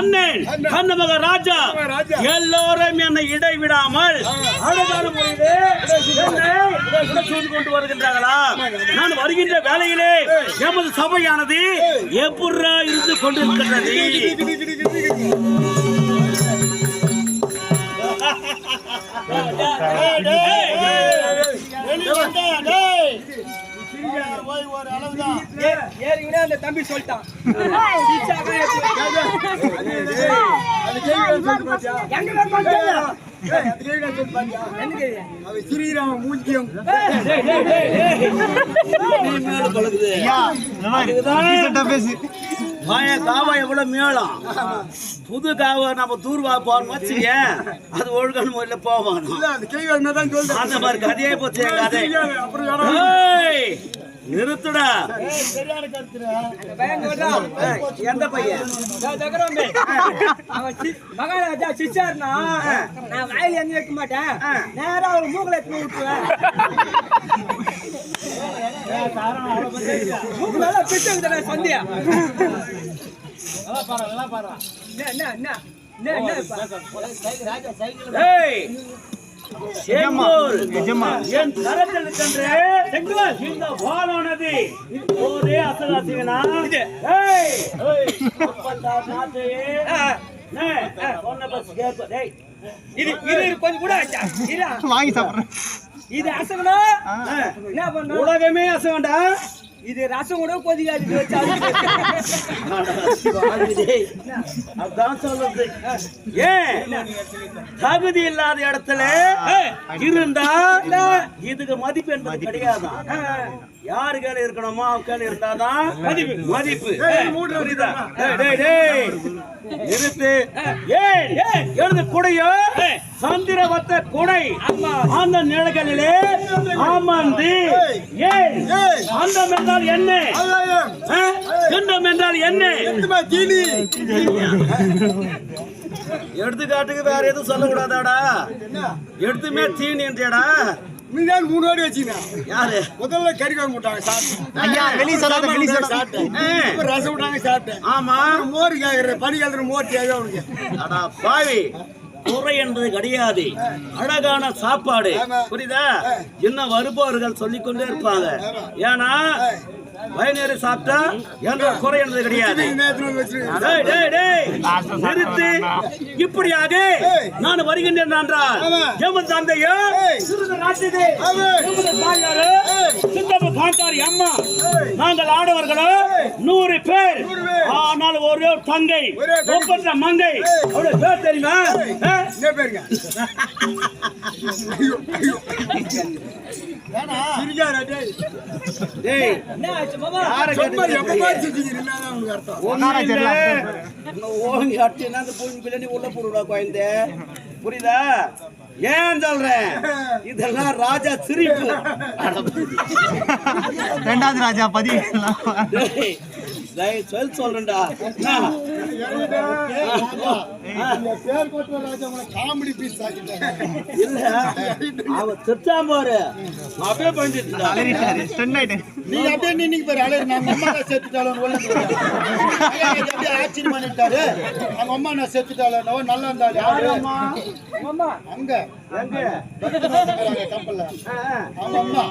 அண்ணன் கண்ணமக ராஜா. எல்லோரும் என்னை இடைவிடாமல் கொண்டு வருகின்றார்களா? நான் வருகின்ற வேலையிலே எமது சபையானது எப்படா இருந்து கொண்டிருக்கின்றது? ஏறிக்கினே அந்த தம்பி சொல்லிட்டான். எங்க பாத்தியா ஸ்ரீராம மூஞ்சியம் பழைய காவா எவ்வளவு மேளம்? புது காவா நம்ம தூர்வா போகணும் வச்சுக்க அது ஒழுங்கான முறையில போவாங்க அந்த மாதிரி கதையே போச்சு என் கதை. நிறுத்துடா. எந்த பையன்? மகாராஜா சிச்சாருனா நான் வாயில எங்க வைக்க மாட்டேன். நேரா அவர் மூக்கல எடுத்து விட்டுருவேன் மூக்குல எல்லாம் பிச்சை இருக்குதுடா, சந்தியா இந்த வாளானது ஒரே அசகாசிகனா சொன்ன பஸ் இது இது கொஞ்சம் கூட வாங்கி சாப்பிடுறேன். இது அசகணும் என்ன பண்ணணும்? உலகமே அசகண்டா இது ரசம் கூட கொதிக்காது அதான் சொல்றது. ஏன் தகுதி இல்லாத இடத்துல இருந்தா இதுக்கு மதிப்பு என்பது கிடையாதான் யாரு கையில இருக்கணுமோ அவங்க கையில இருந்தாதான் மதிப்பு. மதிப்பு. நிறுத்து. எழுது குடையோ. சந்திரவத்த குடை. அந்த நிலங்களிலே அமர்ந்து ஏன் அந்தம் என்றால் என்ன? ஆ? கிண்டம் என்றால் என்ன? எடுத்துக்காட்டுக்கு வேற எதுவும் சொல்லக்கூடாதாடா? எடுத்துமே தீனி என்றேடா. மீதான் மூணு வாடி வச்சுங்க யாரு? முதல்ல கறி வாங்க விட்டாங்க சாப்பிட்டேன். ஐயா வெளியே சொல்லாத வெளியே சொல்லாத. சாப்பிட்டேன். ஆ. அப்புறம் ரசம் விட்டாங்க சாப்பிட்டேன். ஆமா. மோர் கேக்குற பனி காலத்துல மோர் தேவை அவனுக்கு அடா பாவி. குறை என்பது கிடையாது. அழகான சாப்பாடு. புரியுதா? இன்னும் வருபவர்கள் சொல்லிக்கொண்டே இருப்பாங்க. ஏன்னா வயநேறு சாப்பிட்டா எந்த குறை என்பது கிடையாது. நிறுத்து இப்படியாக நான் வருகின்றேன் என்றால். எமது தந்தையோ. சித்தப்ப அம்மா. நாங்கள் ஆடவர்களோ நூறு பேர். ஆனால் ஒரே தங்கை. ஒப்பற்ற மங்கை. அவருடைய பேர் தெரியுமா பேருங்க ஓங்கி அடிச்சுன்னா அந்த பூமி பிள்ளை உள்ள போடுடா குழந்தை புரியுதா? ஏன் சொல்றேன் இதெல்லாம் ராஜா சிரிப்பு. ரெண்டாவது ராஜா பதி டேய், தயவு சொல் சொல்றேன்டா. காமெடி பீஸ் இல்ல அவன் திட்டாம பாரு அப்படியே பண்ணிட்டு நீ அப்படியே நின்னுக்கு பாரு. அழகு நம்ம அம்மா நான் செத்துட்டாலும் அப்படியே ஆச்சரியம் பண்ணிட்டாரு. அவங்க அம்மா நான் செத்துட்டாலும் நல்லா இருந்தாரு. யாரு? அங்க. கப்பல்ல. அவங்க அம்மா.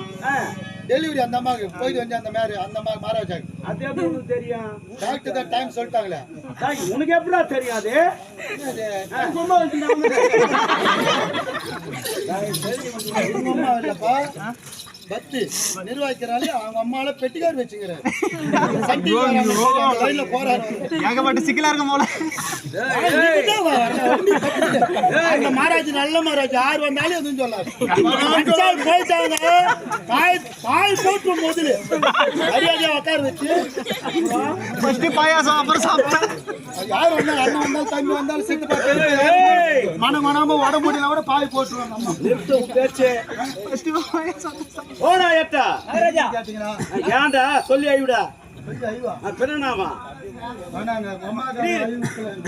டெலிவரி அந்த அம்மாவுக்கு போயிட்டு வந்து அந்த மாதிரி அந்த அம்மா மாறாஜாக்கு அது எப்படி உனக்கு தெரியும்? டாக்டர் தான் டைம் சொல்லிட்டாங்களே. உனக்கு எப்படா தெரியாது என்னது? சும்மா இல்லப்பா பத்து. நிர்வாகிக்கிறாரு அவங்க அம்மால பெட்டிக்கார் வச்சுக்கிறாரு. லைன்ல போறாரு ஏகப்பட்ட சிக்கலா இருக்கும் போல. அந்த மகாராஜ் நல்ல மகாராஜ் யார் வந்தாலும் எதுவும் சொல்லாது. போயிட்டாங்க. பாய் பாய் போட்டு முதல்ல மரியாதையா உட்கார வச்சு. ஃபர்ஸ்ட் பாயாசம் அப்புறம் சாப்பிட்டேன் யார் வந்தாலும் அண்ணன் வந்தாலும் தம்பி வந்தாலும் சித்து பார்த்து மனம் மனாம உடம்பு முடியல கூட பாய் போட்டுருவாங்க பேச்சு. ஃபர்ஸ்ட் பாயாசம் ஓடா ஏட்டா ஏன்டா? சொல்லி ஐயோ. பிறனாமா.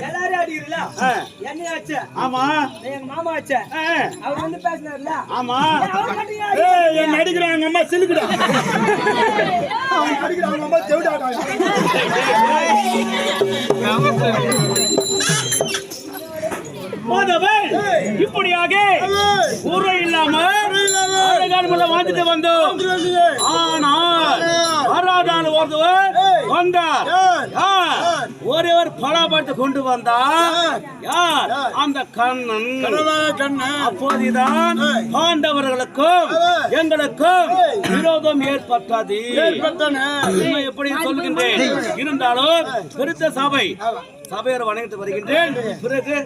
எல்லாரும் அடிக்கிறீங்களா ஆ, என்ன ஆச்சு ஆமா. எங்க மாமா ஆச்சு ஆ, அவர் வந்து பேசினார்ல ஆமா. அவர் கட்டிங்க ஏய், என்ன அடிக்கிறாங்க அம்மா சிலுக்குடா. அவன் அடிக்கிறாங்க அம்மா செவிடாடா போதவன் இப்படியாக ஊரை இல்லாம வாழ்ந்துட்டு வந்தோம் ஆனால் வராதான ஒருத்தவர் வந்தார்? ஒருவர் பலாபட்டு கொண்டு வந்தார். யார்? அந்த கண்ணன். அப்போதுதான் பாண்டவர்களுக்கும் எங்களுக்கும் விரோதம் ஏற்பட்டது. உண்மை எப்படி சொல்கின்றேன். இருந்தாலும் பெருத்த சபை. சபையோர் வணங்கிட்டு வருகின்றேன். பிறகு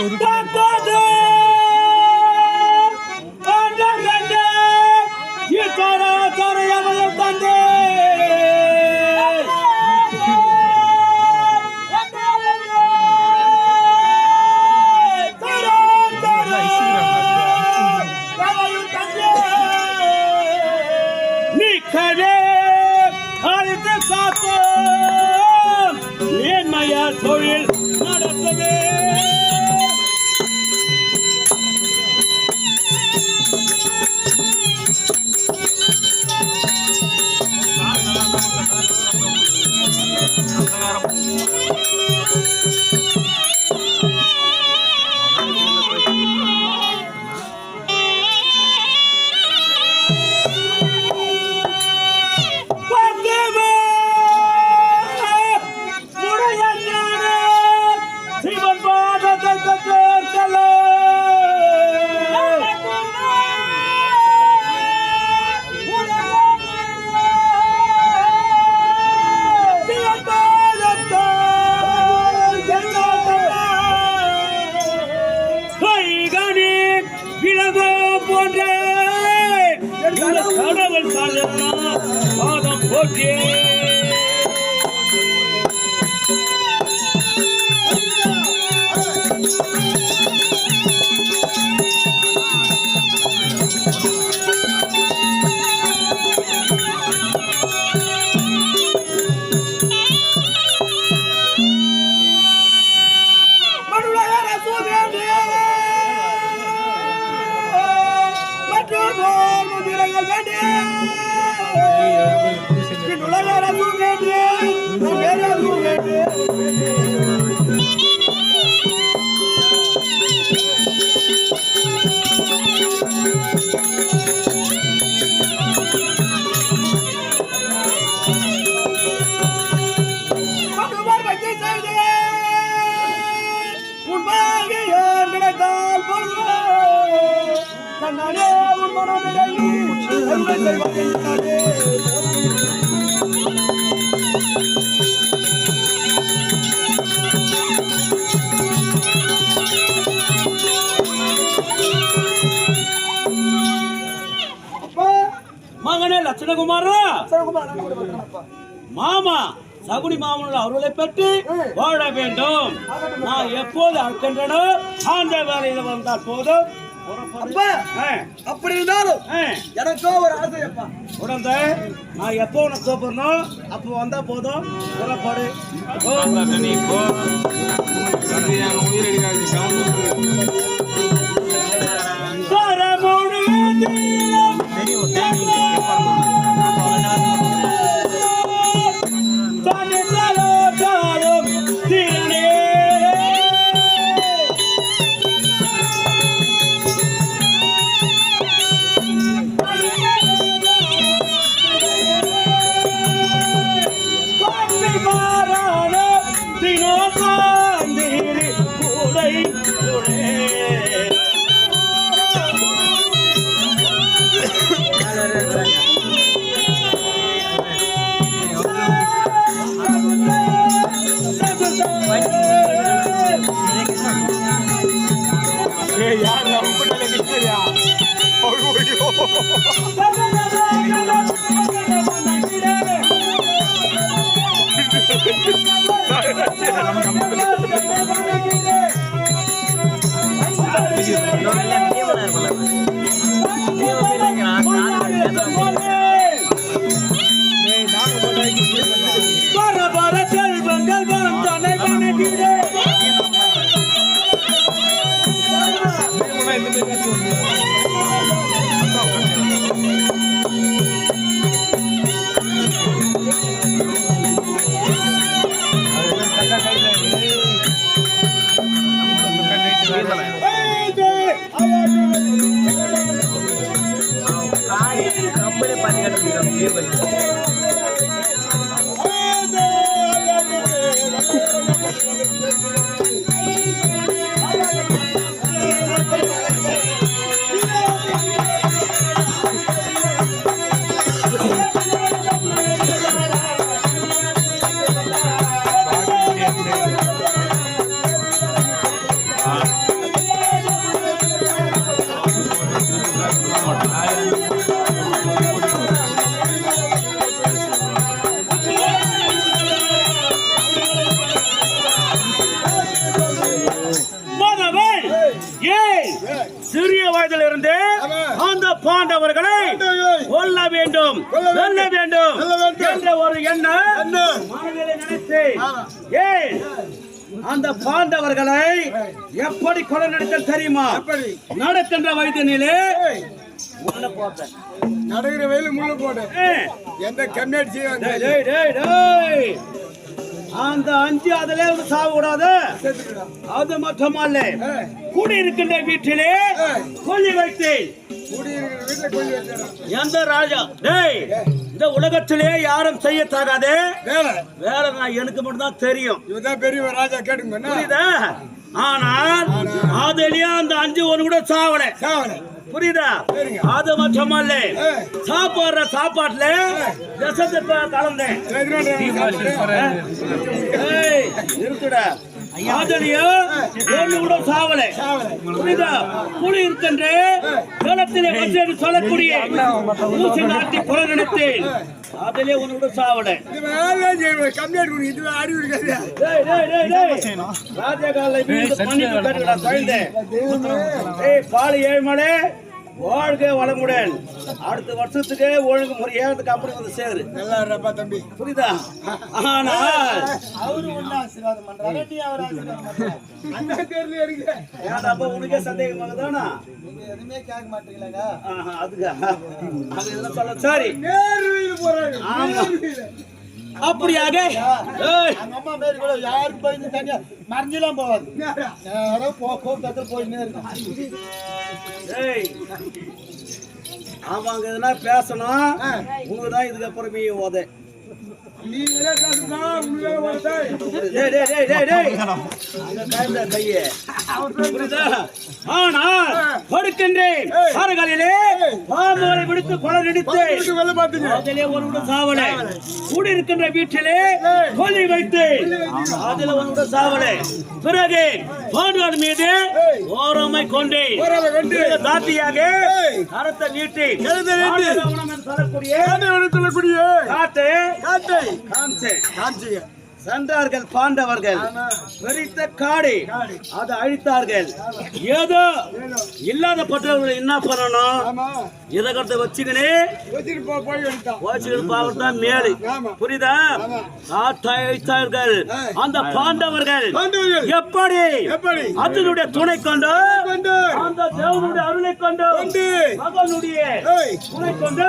சொல்கின்றேன் நிக்கவே தொழில் நடத்தவே லட்சணகுமாரா மாமா சகுனி மாமனோட அருளை பெற்று வாழ வேண்டும். நான் எப்போது அழைக்கின்றனோ அந்த வேலையில வந்தால் போதும். அப்படி இருந்தாலும் ஆ. எனக்கோ ஒரு ஆசை அப்பா. குழந்தை நான் எப்போ உனக்கு கூப்பிடணும்? அப்போ வந்தா போதும். புறப்படு. ஓ. pra ligar no pijama bêbado. என்ற ஒரு எண்ணம் மனதிலே நினைத்து ஏய் அந்த பாண்டவர்களை எப்படி கொலை நடத்த தெரியுமா? நடக்கின்ற வயதினிலே. நடுகிற வெயில முள்ளு போடு. எந்த கம்மியாட் செய்ய டேய், டேய், டேய், டேய். அந்த அஞ்சு அதிலே வந்து சாக கூடாது அது மட்டுமல்ல குடியிருக்கின்ற வீட்டிலே கொல்லி வைத்தேன். எந்த ராஜா? டேய் இந்த உலகத்திலே யாரும் செய்ய தகாது வேலை. வேலை நான் எனக்கு மட்டும் தான் தெரியும். இவதான் பெரிய ராஜா கேட்டுங்க புரியுதா? ஆனால் அதுலயே அந்த அஞ்சு ஒண்ணு கூட சாவல. சாவலை. புரியுதா? அது மட்டுமல்ல சாப்பாடுற சாப்பாட்டுல விஷத்தை கலந்தேன். நிறுத்துடா. ஆதலியோ ஒண்ணு கூட சாவல. புரியுதா? புலி இருக்கின்ற களத்திலே வந்து என்று சொல்லக்கூடிய ஊசி நாட்டி புறநினைத்தேன். ஆதலியோ ஒண்ணு கூட சாவல. இது அடி விடுக்காது. ராஜகாலை பண்ணிட்டு பாலு ஏழ்மலை. வாழ்க வளமுடன். அடுத்த வருஷத்துக்கு ஒழுங்கு முறையா இந்த கம்பெனி வந்து சேரு. நல்லா இருப்பா தம்பி. புரியுதா? ஆனால் அவரு ஒண்ணு ஆசீர்வாதம் பண்றாரு. நீ அவர் ஆசீர்வாதம் பண்ற அந்த தெரியல இருக்கு ஏன்டா அப்ப உனக்கே சந்தேகமாக தானா நீங்க எதுவுமே கேட்க மாட்டீங்களாங்க ஆஹா, அதுக்கா. அது இதெல்லாம் சொல்ல சரி. நேரு வீடு போறாங்க ஆமா. அப்படியாக அம்மா மாரி கூட யாருக்கு போய் தனியா மறைஞ்செல்லாம் போவாது நேரம் போ கோபத்தில் போயின்னே இருக்கும். ஏய். ஆமாங்க எதுனா பேசணும் தான் இதுக்கப்புறமே ஓதை நீங்களே பேசுனா டேய், டேய், டேய், டேய், டேய். அங்க காய்ந்த கையை. ஆனால் கொடுக்கின்றேன் சாறுகளிலே பாம்புகளை விடுத்து கொலை நடித்து ஒரு சாவல. கூடி இருக்கின்ற வீட்டிலே கொல்லி வைத்து அதில் ஒரு சாவல. பிறகு பாண்டுவன் மீது ஓரமை கொண்டு. தாத்தியாக கரத்தை நீட்டி சொல்லக்கூடிய காட்டு காட்டை காமிச்சேன் காமிச்சிங்க சென்றார்கள் பாண்டவர்கள். பெரித்த காடு. அதை அழித்தார்கள். ஏதோ இல்லாத பட்டவர்கள் என்ன பண்ணணும்? இதகத்தை வச்சுக்கினே பாவத்தான் மேலு. புரியுதா? காட்டை அழித்தார்கள். அந்த பாண்டவர்கள் எப்படி? எப்படி? அதனுடைய துணை கொண்டு. அந்த தேவனுடைய அருளை கொண்டு. மகனுடைய. துணை கொண்டு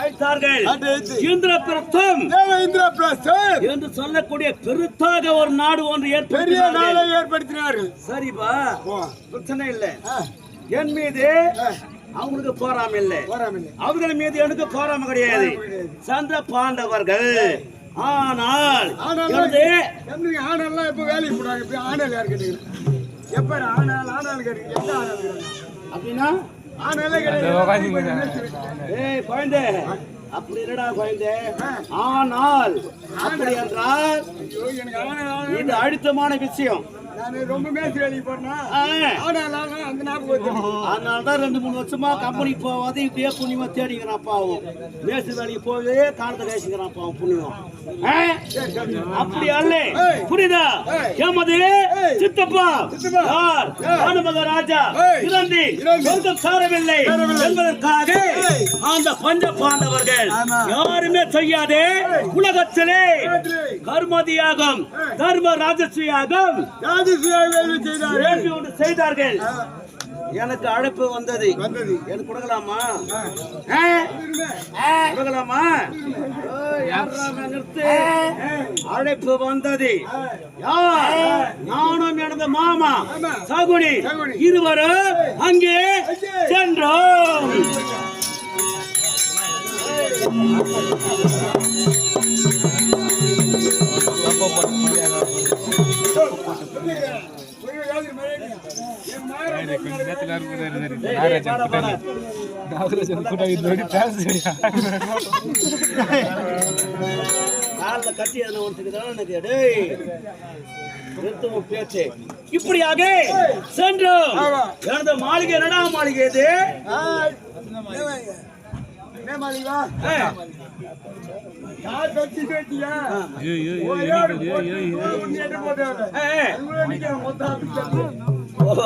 அழித்தார்கள். காட்டை அழித்து. இந்திரபிரத்தம் தேவேந்திர பிரசாத் என்று சொல்லக்கூடிய பெருத்தாக ஒரு நாடு ஒன்று பெரிய நாளை ஏற்படுத்தினார்கள். சரிப்பா ஓ, பிரச்சனை இல்லை. ஆ, என் மீது அவங்களுக்கு போராம இல்லை. அவர்கள் மீது எனக்கு போராம கிடையாது. சந்திர பாண்டவர்கள். ஆனால் ஆனால் ஆணெல்லாம் எப்ப வேலைக்கு போடுறாங்க இப்ப ஆணல் யார் கேட்டீங்க எப்ப ஆணால் ஆணால் கேட்டீங்க எந்த ஆணால் கேட்டீங்க அப்படின்னா ஆணாலே கிடையாது ஏய் குழந்தை. அப்படி இல்லடா குழந்தை ஆனால் அப்படி என்றால் இது அழுத்தமான விஷயம். நான் ரொம்ப மேய்ச்சி வேலைக்கு போறேன்னா ஆ. ஆனா நான் அந்த ஞாபகம் வருது. அதனாலதான் ரெண்டு மூணு வருஷமா கம்பெனிக்கு போவாது இப்படியே புண்ணியமா தேடிக்கிறான் பாவம் மேசு வேலைக்கு போவே காலத்தை பேசிக்கிறான் பாவம் புண்ணியம்? அப்படி அல்ல. புரியுதா? ஏமது சித்தப்பா யார்? பானுமக ராஜா இறந்தி சொர்க்கம் சாரவில்லை. என்பதற்காக அந்த பஞ்ச பாண்டவர்கள் யாருமே செய்யாதே உலகத்திலே கர்மதியாகம் தர்ம ராஜஸ்ரீயாகம் வேள்வி ஒன்று செய்தார்கள். எனக்கு அழைப்பு வந்தது. வந்தது. எனக்கு கொடுக்கலாமா? கொடுக்கலாமா? அழைப்பு வந்தது. நானும் எனது மாமா சகுனி சகுனி. இருவரும் அங்கே சென்றோம். கட்டி எனக்கு டேய் நிறுத்து பேச்சு இப்படியாக சென்றோம் எனது மாளிகை நடா மாளிகை இது ஹாய். என்ன